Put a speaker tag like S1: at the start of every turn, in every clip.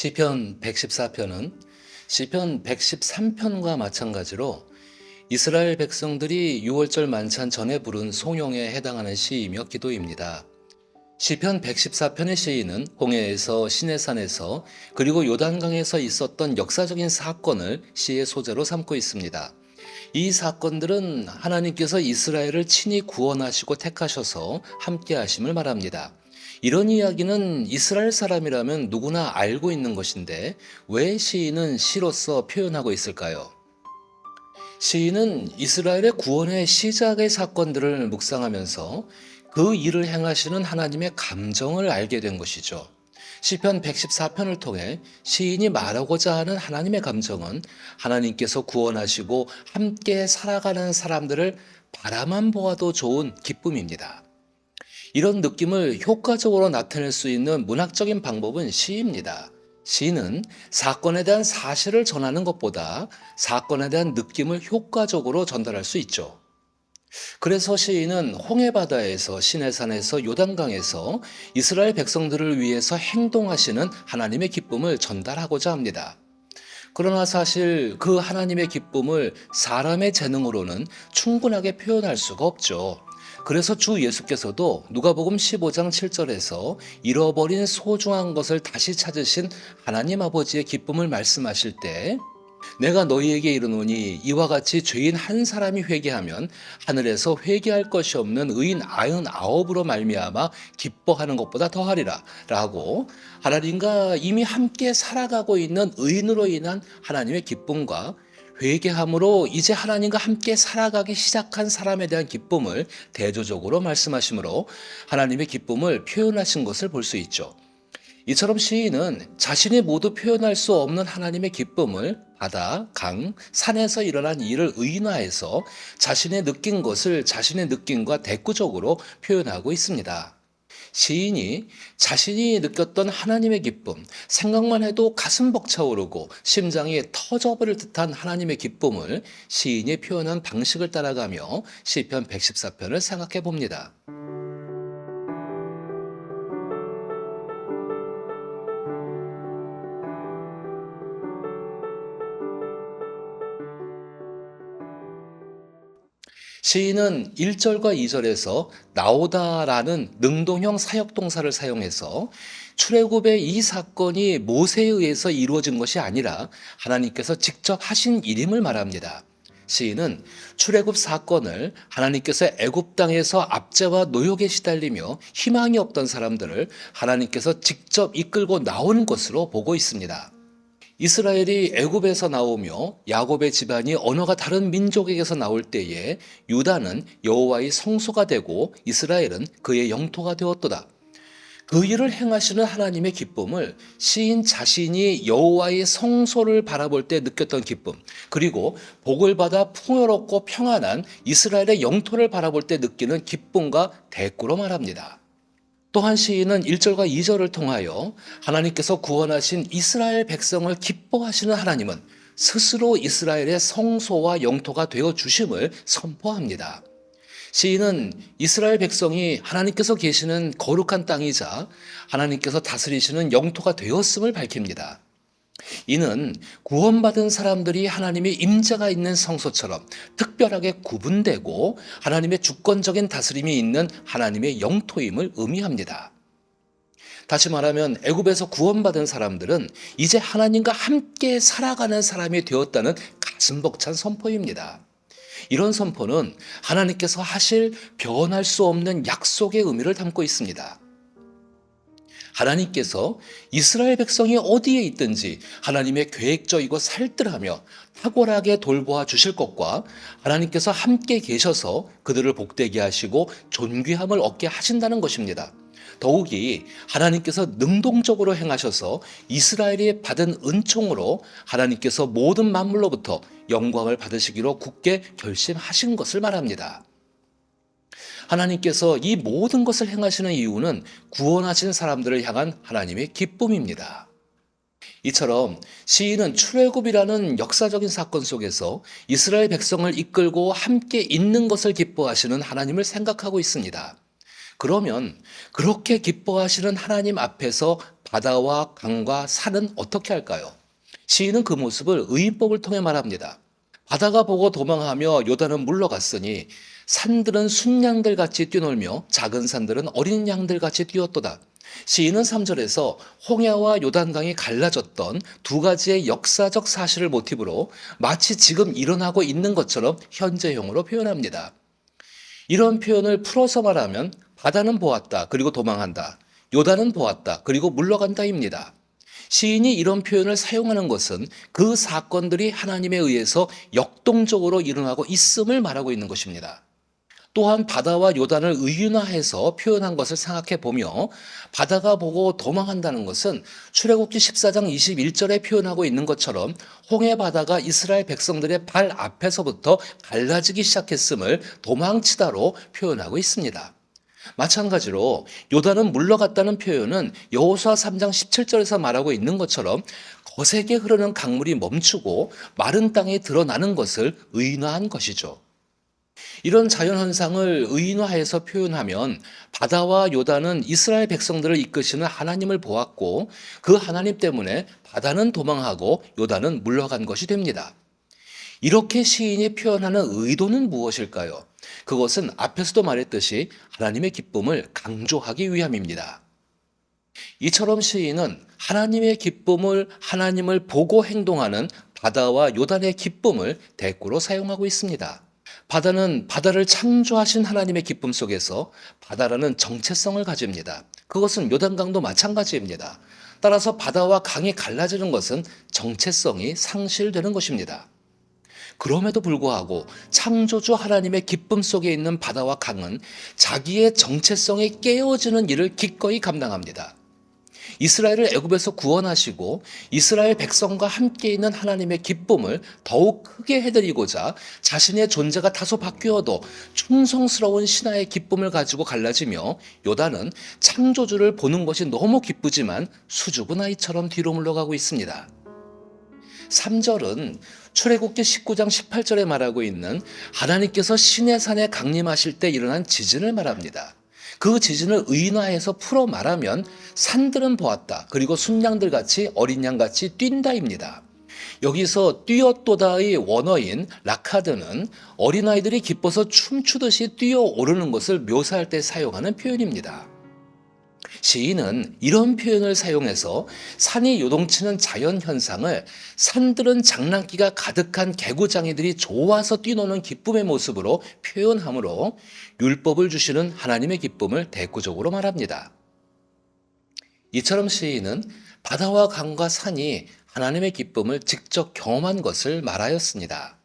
S1: 시편 114편은 시편 113편과 마찬가지로 이스라엘 백성들이 6월절 만찬 전에 부른 송용에 해당하는 시이며 기도입니다. 시편 114편의 시인은 홍해에서 시내산에서 그리고 요단강에서 있었던 역사적인 사건을 시의 소재로 삼고 있습니다. 이 사건들은 하나님께서 이스라엘을 친히 구원하시고 택하셔서 함께 하심을 말합니다. 이런 이야기는 이스라엘 사람이라면 누구나 알고 있는 것인데 왜 시인은 시로서 표현하고 있을까요? 시인은 이스라엘의 구원의 시작의 사건들을 묵상하면서 그 일을 행하시는 하나님의 감정을 알게 된 것이죠. 시편 114편을 통해 시인이 말하고자 하는 하나님의 감정은 하나님께서 구원하시고 함께 살아가는 사람들을 바라만 보아도 좋은 기쁨입니다. 이런 느낌을 효과적으로 나타낼 수 있는 문학적인 방법은 시입니다. 시는 사건에 대한 사실을 전하는 것보다 사건에 대한 느낌을 효과적으로 전달할 수 있죠. 그래서 시인은 홍해바다에서 시내산에서 요단강에서 이스라엘 백성들을 위해서 행동하시는 하나님의 기쁨을 전달하고자 합니다. 그러나 사실 그 하나님의 기쁨을 사람의 재능으로는 충분하게 표현할 수가 없죠. 그래서 주 예수께서도 누가복음 15장 7절에서 잃어버린 소중한 것을 다시 찾으신 하나님 아버지의 기쁨을 말씀하실 때 내가 너희에게 이르노니 이와 같이 죄인 한 사람이 회개하면 하늘에서 회개할 것이 없는 의인 아흔 아홉으로 말미암아 기뻐하는 것보다 더하리라 라고 하나님과 이미 함께 살아가고 있는 의인으로 인한 하나님의 기쁨과 회개함으로 이제 하나님과 함께 살아가기 시작한 사람에 대한 기쁨을 대조적으로 말씀하시므로 하나님의 기쁨을 표현하신 것을 볼 수 있죠. 이처럼 시인은 자신이 모두 표현할 수 없는 하나님의 기쁨을 바다, 강, 산에서 일어난 일을 의인화해서 자신의 느낀 것을 자신의 느낌과 대꾸적으로 표현하고 있습니다. 시인이 자신이 느꼈던 하나님의 기쁨, 생각만 해도 가슴 벅차오르고 심장이 터져버릴 듯한 하나님의 기쁨을 시인이 표현한 방식을 따라가며 시편 114편을 생각해 봅니다. 시인은 1절과 2절에서 나오다라는 능동형 사역동사를 사용해서 출애굽의 이 사건이 모세에 의해서 이루어진 것이 아니라 하나님께서 직접 하신 일임을 말합니다. 시인은 출애굽 사건을 하나님께서 애굽 땅에서 압제와 노역에 시달리며 희망이 없던 사람들을 하나님께서 직접 이끌고 나오는 것으로 보고 있습니다. 이스라엘이 애굽에서 나오며 야곱의 집안이 언어가 다른 민족에게서 나올 때에 유다는 여호와의 성소가 되고 이스라엘은 그의 영토가 되었도다. 그 일을 행하시는 하나님의 기쁨을 시인 자신이 여호와의 성소를 바라볼 때 느꼈던 기쁨, 그리고 복을 받아 풍요롭고 평안한 이스라엘의 영토를 바라볼 때 느끼는 기쁨과 대꾸로 말합니다. 또한 시인은 1절과 2절을 통하여 하나님께서 구원하신 이스라엘 백성을 기뻐하시는 하나님은 스스로 이스라엘의 성소와 영토가 되어 주심을 선포합니다. 시인은 이스라엘 백성이 하나님께서 계시는 거룩한 땅이자 하나님께서 다스리시는 영토가 되었음을 밝힙니다. 이는 구원받은 사람들이 하나님의 임재가 있는 성소처럼 특별하게 구분되고 하나님의 주권적인 다스림이 있는 하나님의 영토임을 의미합니다. 다시 말하면 애굽에서 구원받은 사람들은 이제 하나님과 함께 살아가는 사람이 되었다는 가슴 벅찬 선포입니다. 이런 선포는 하나님께서 하실 변할 수 없는 약속의 의미를 담고 있습니다. 하나님께서 이스라엘 백성이 어디에 있든지 하나님의 계획적이고 살뜰하며 탁월하게 돌보아 주실 것과 하나님께서 함께 계셔서 그들을 복되게 하시고 존귀함을 얻게 하신다는 것입니다. 더욱이 하나님께서 능동적으로 행하셔서 이스라엘이 받은 은총으로 하나님께서 모든 만물로부터 영광을 받으시기로 굳게 결심하신 것을 말합니다. 하나님께서 이 모든 것을 행하시는 이유는 구원하신 사람들을 향한 하나님의 기쁨입니다. 이처럼 시인은 출애굽이라는 역사적인 사건 속에서 이스라엘 백성을 이끌고 함께 있는 것을 기뻐하시는 하나님을 생각하고 있습니다. 그러면 그렇게 기뻐하시는 하나님 앞에서 바다와 강과 산은 어떻게 할까요? 시인은 그 모습을 의인법을 통해 말합니다. 바다가 보고 도망하며 요단은 물러갔으니 산들은 순양들 같이 뛰놀며 작은 산들은 어린 양들 같이 뛰었도다. 시인은 3절에서 홍해와 요단강이 갈라졌던 두 가지의 역사적 사실을 모티브로 마치 지금 일어나고 있는 것처럼 현재형으로 표현합니다. 이런 표현을 풀어서 말하면 바다는 보았다 그리고 도망한다. 요단은 보았다 그리고 물러간다입니다. 시인이 이런 표현을 사용하는 것은 그 사건들이 하나님에 의해서 역동적으로 일어나고 있음을 말하고 있는 것입니다. 또한 바다와 요단을 의인화해서 표현한 것을 생각해 보며 바다가 보고 도망한다는 것은 출애굽기 14장 21절에 표현하고 있는 것처럼 홍해 바다가 이스라엘 백성들의 발 앞에서부터 갈라지기 시작했음을 도망치다로 표현하고 있습니다. 마찬가지로 요단은 물러갔다는 표현은 여호수아 3장 17절에서 말하고 있는 것처럼 거세게 흐르는 강물이 멈추고 마른 땅에 드러나는 것을 의인화한 것이죠. 이런 자연현상을 의인화해서 표현하면 바다와 요단은 이스라엘 백성들을 이끄시는 하나님을 보았고 그 하나님 때문에 바다는 도망하고 요단은 물러간 것이 됩니다. 이렇게 시인이 표현하는 의도는 무엇일까요? 그것은 앞에서도 말했듯이 하나님의 기쁨을 강조하기 위함입니다. 이처럼 시인은 하나님의 기쁨을 하나님을 보고 행동하는 바다와 요단의 기쁨을 대꾸로 사용하고 있습니다. 바다는 바다를 창조하신 하나님의 기쁨 속에서 바다라는 정체성을 가집니다. 그것은 요단강도 마찬가지입니다. 따라서 바다와 강이 갈라지는 것은 정체성이 상실되는 것입니다. 그럼에도 불구하고 창조주 하나님의 기쁨 속에 있는 바다와 강은 자기의 정체성이 깨어지는 일을 기꺼이 감당합니다. 이스라엘을 애굽에서 구원하시고 이스라엘 백성과 함께 있는 하나님의 기쁨을 더욱 크게 해드리고자 자신의 존재가 다소 바뀌어도 충성스러운 신하의 기쁨을 가지고 갈라지며 요단은 창조주를 보는 것이 너무 기쁘지만 수줍은 아이처럼 뒤로 물러가고 있습니다. 3절은 출애굽기 19장 18절에 말하고 있는 하나님께서 시내 산에 강림하실 때 일어난 지진을 말합니다. 그 지진을 의인화해서 풀어 말하면 산들은 보았다. 그리고 순양들 같이 어린 양 같이 뛴다입니다. 여기서 뛰었도다의 원어인 라카드는 어린아이들이 기뻐서 춤추듯이 뛰어오르는 것을 묘사할 때 사용하는 표현입니다. 시인은 이런 표현을 사용해서 산이 요동치는 자연 현상을 산들은 장난기가 가득한 개구장이들이 좋아서 뛰노는 기쁨의 모습으로 표현하므로 율법을 주시는 하나님의 기쁨을 대꾸적으로 말합니다. 이처럼 시인은 바다와 강과 산이 하나님의 기쁨을 직접 경험한 것을 말하였습니다.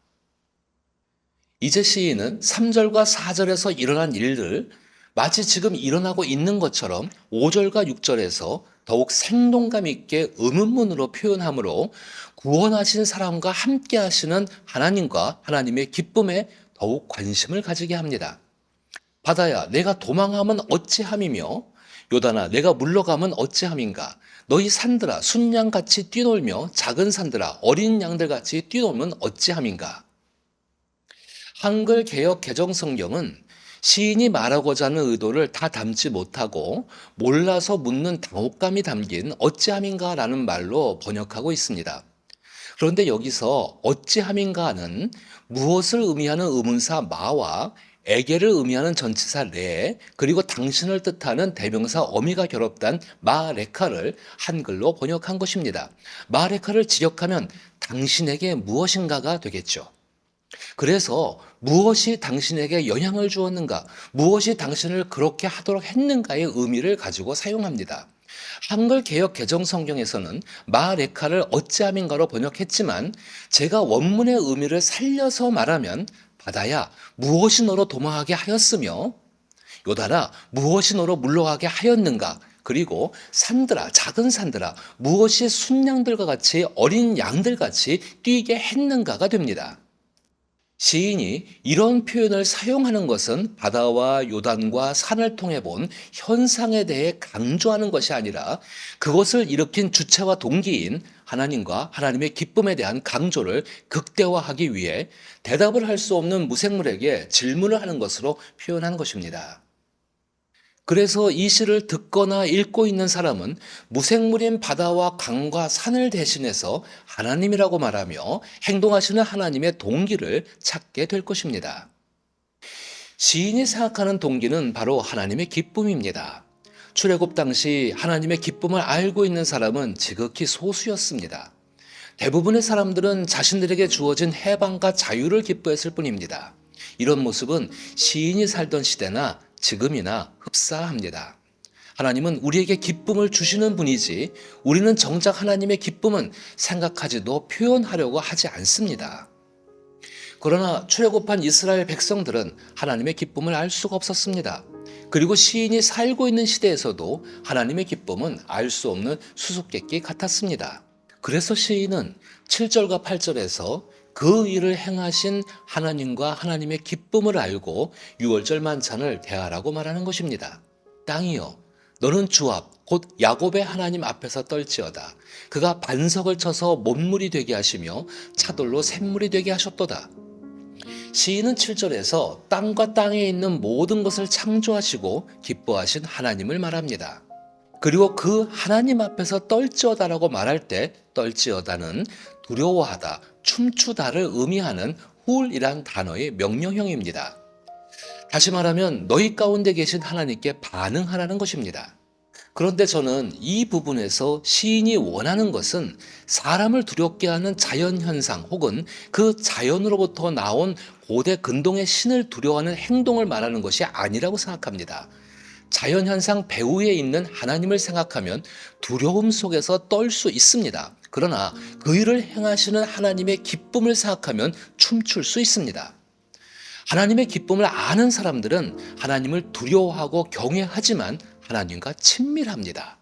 S1: 이제 시인은 3절과 4절에서 일어난 일들, 마치 지금 일어나고 있는 것처럼 5절과 6절에서 더욱 생동감 있게 음음문으로 표현하므로 구원하신 사람과 함께 하시는 하나님과 하나님의 기쁨에 더욱 관심을 가지게 합니다. 바다야, 내가 도망하면 어찌함이며 요단아, 내가 물러가면 어찌함인가? 너희 산들아, 순양같이 뛰놀며 작은 산들아, 어린 양들같이 뛰놀면 어찌함인가? 한글 개혁 개정 성경은 시인이 말하고자 하는 의도를 다 담지 못하고 몰라서 묻는 당혹감이 담긴 어찌함인가라는 말로 번역하고 있습니다. 그런데 여기서 어찌함인가는 무엇을 의미하는 의문사 마와 에게를 의미하는 전치사 레 그리고 당신을 뜻하는 대명사 어미가 결합된 마레카를 한글로 번역한 것입니다. 마레카를 지역하면 당신에게 무엇인가가 되겠죠. 그래서 무엇이 당신에게 영향을 주었는가, 무엇이 당신을 그렇게 하도록 했는가의 의미를 가지고 사용합니다. 한글 개혁 개정 성경에서는 마레카를 어찌함인가로 번역했지만 제가 원문의 의미를 살려서 말하면 바다야 무엇이 너로 도망하게 하였으며 요단아 무엇이 너로 물러가게 하였는가 그리고 산들아 작은 산들아 무엇이 순양들과 같이 어린 양들 같이 뛰게 했는가가 됩니다. 시인이 이런 표현을 사용하는 것은 바다와 요단과 산을 통해 본 현상에 대해 강조하는 것이 아니라 그것을 일으킨 주체와 동기인 하나님과 하나님의 기쁨에 대한 강조를 극대화하기 위해 대답을 할 수 없는 무생물에게 질문을 하는 것으로 표현한 것입니다. 그래서 이 시를 듣거나 읽고 있는 사람은 무생물인 바다와 강과 산을 대신해서 하나님이라고 말하며 행동하시는 하나님의 동기를 찾게 될 것입니다. 시인이 생각하는 동기는 바로 하나님의 기쁨입니다. 출애굽 당시 하나님의 기쁨을 알고 있는 사람은 지극히 소수였습니다. 대부분의 사람들은 자신들에게 주어진 해방과 자유를 기뻐했을 뿐입니다. 이런 모습은 시인이 살던 시대나 지금이나 흡사합니다. 하나님은 우리에게 기쁨을 주시는 분이지 우리는 정작 하나님의 기쁨은 생각하지도 표현하려고 하지 않습니다. 그러나 출애굽한 이스라엘 백성들은 하나님의 기쁨을 알 수가 없었습니다. 그리고 시인이 살고 있는 시대에서도 하나님의 기쁨은 알 수 없는 수수께끼 같았습니다. 그래서 시인은 7절과 8절에서 그 일을 행하신 하나님과 하나님의 기쁨을 알고 유월절 만찬을 대하라고 말하는 것입니다. 땅이여 너는 주 앞 곧 야곱의 하나님 앞에서 떨지어다. 그가 반석을 쳐서 못물이 되게 하시며 차돌로 샘물이 되게 하셨도다. 시인은 7절에서 땅과 땅에 있는 모든 것을 창조하시고 기뻐하신 하나님을 말합니다. 그리고 그 하나님 앞에서 떨지어다라고 말할 때 떨지어다는 두려워하다, 춤추다를 의미하는 훌이란 단어의 명령형입니다. 다시 말하면 너희 가운데 계신 하나님께 반응하라는 것입니다. 그런데 저는 이 부분에서 시인이 원하는 것은 사람을 두렵게 하는 자연 현상 혹은 그 자연으로부터 나온 고대 근동의 신을 두려워하는 행동을 말하는 것이 아니라고 생각합니다. 자연 현상 배후에 있는 하나님을 생각하면 두려움 속에서 떨 수 있습니다. 그러나 그 일을 행하시는 하나님의 기쁨을 생각하면 춤출 수 있습니다. 하나님의 기쁨을 아는 사람들은 하나님을 두려워하고 경외하지만 하나님과 친밀합니다.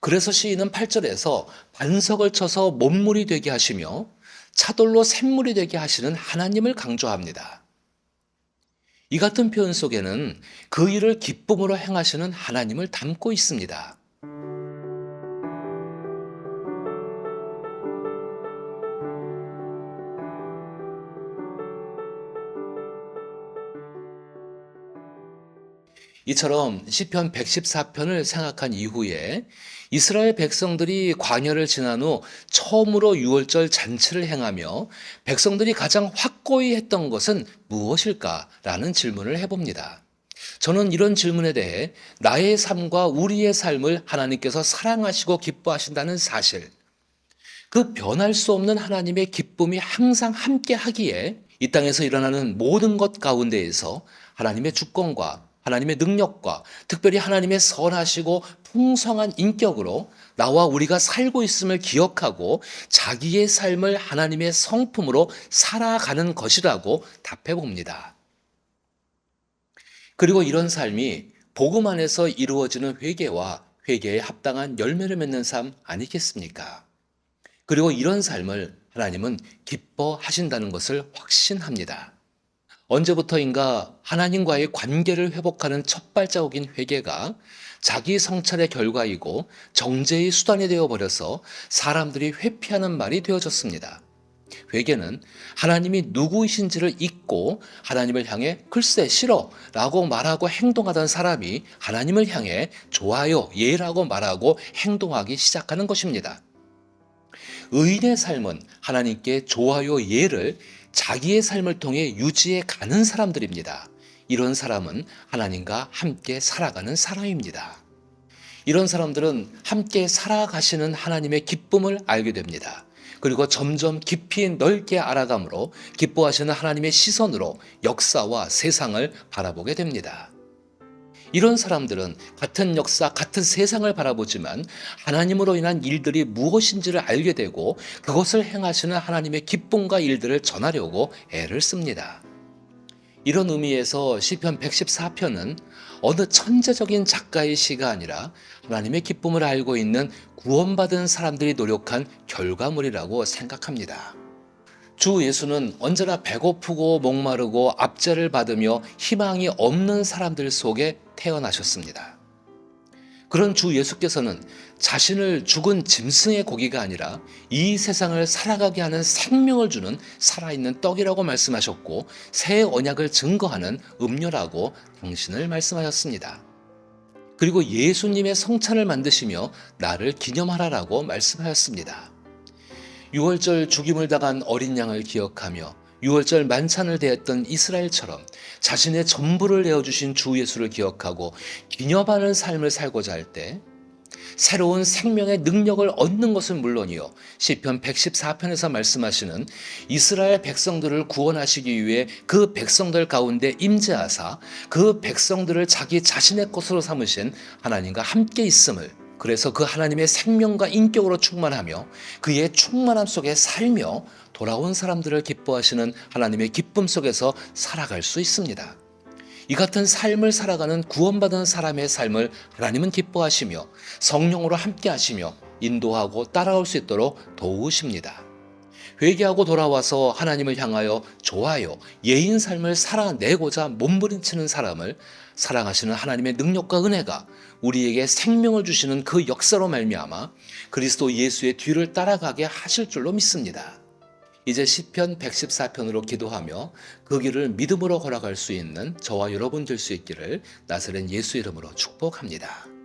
S1: 그래서 시인은 8절에서 반석을 쳐서 몸물이 되게 하시며 차돌로 샘물이 되게 하시는 하나님을 강조합니다. 이 같은 표현 속에는 그 일을 기쁨으로 행하시는 하나님을 담고 있습니다. 이처럼 시편 114편을 생각한 이후에 이스라엘 백성들이 광야를 지난 후 처음으로 유월절 잔치를 행하며 백성들이 가장 확고히 했던 것은 무엇일까라는 질문을 해봅니다. 저는 이런 질문에 대해 나의 삶과 우리의 삶을 하나님께서 사랑하시고 기뻐하신다는 사실, 그 변할 수 없는 하나님의 기쁨이 항상 함께 하기에 이 땅에서 일어나는 모든 것 가운데에서 하나님의 주권과 하나님의 능력과 특별히 하나님의 선하시고 풍성한 인격으로 나와 우리가 살고 있음을 기억하고 자기의 삶을 하나님의 성품으로 살아가는 것이라고 답해 봅니다. 그리고 이런 삶이 복음 안에서 이루어지는 회개와 회개에 합당한 열매를 맺는 삶 아니겠습니까? 그리고 이런 삶을 하나님은 기뻐하신다는 것을 확신합니다. 언제부터인가 하나님과의 관계를 회복하는 첫 발자국인 회개가 자기 성찰의 결과이고 정죄의 수단이 되어 버려서 사람들이 회피하는 말이 되어졌습니다. 회개는 하나님이 누구이신지를 잊고 하나님을 향해 글쎄 싫어 라고 말하고 행동하던 사람이 하나님을 향해 좋아요 예라고 말하고 행동하기 시작하는 것입니다. 의인의 삶은 하나님께 좋아요 예를 자기의 삶을 통해 유지해 가는 사람들입니다. 이런 사람은 하나님과 함께 살아가는 사람입니다. 이런 사람들은 함께 살아가시는 하나님의 기쁨을 알게 됩니다. 그리고 점점 깊이 넓게 알아감으로 기뻐하시는 하나님의 시선으로 역사와 세상을 바라보게 됩니다. 이런 사람들은 같은 역사, 같은 세상을 바라보지만 하나님으로 인한 일들이 무엇인지를 알게 되고 그것을 행하시는 하나님의 기쁨과 일들을 전하려고 애를 씁니다. 이런 의미에서 시편 114편은 어느 천재적인 작가의 시가 아니라 하나님의 기쁨을 알고 있는 구원받은 사람들이 노력한 결과물이라고 생각합니다. 주 예수는 언제나 배고프고 목마르고 압제를 받으며 희망이 없는 사람들 속에 태어나셨습니다. 그런 주 예수께서는 자신을 죽은 짐승의 고기가 아니라 이 세상을 살아가게 하는 생명을 주는 살아있는 떡이라고 말씀하셨고 새 언약을 증거하는 음료라고 당신을 말씀하셨습니다. 그리고 예수님의 성찬을 만드시며 나를 기념하라라고 말씀하였습니다. 6월절 죽임을 당한 어린 양을 기억하며 6월절 만찬을 대했던 이스라엘처럼 자신의 전부를 내어주신 주 예수를 기억하고 기념하는 삶을 살고자 할 때 새로운 생명의 능력을 얻는 것은 물론이요. 시편 114편에서 말씀하시는 이스라엘 백성들을 구원하시기 위해 그 백성들 가운데 임재하사 그 백성들을 자기 자신의 것으로 삼으신 하나님과 함께 있음을 그래서 그 하나님의 생명과 인격으로 충만하며 그의 충만함 속에 살며 돌아온 사람들을 기뻐하시는 하나님의 기쁨 속에서 살아갈 수 있습니다. 이 같은 삶을 살아가는 구원받은 사람의 삶을 하나님은 기뻐하시며 성령으로 함께 하시며 인도하고 따라올 수 있도록 도우십니다. 회개하고 돌아와서 하나님을 향하여 좋아요, 예인 삶을 살아내고자 몸부림치는 사람을 사랑하시는 하나님의 능력과 은혜가 우리에게 생명을 주시는 그 역사로 말미암아 그리스도 예수의 뒤를 따라가게 하실 줄로 믿습니다. 이제 시편 114편으로 기도하며 그 길을 믿음으로 걸어갈 수 있는 저와 여러분 될 수 있기를 나사렛 예수 이름으로 축복합니다.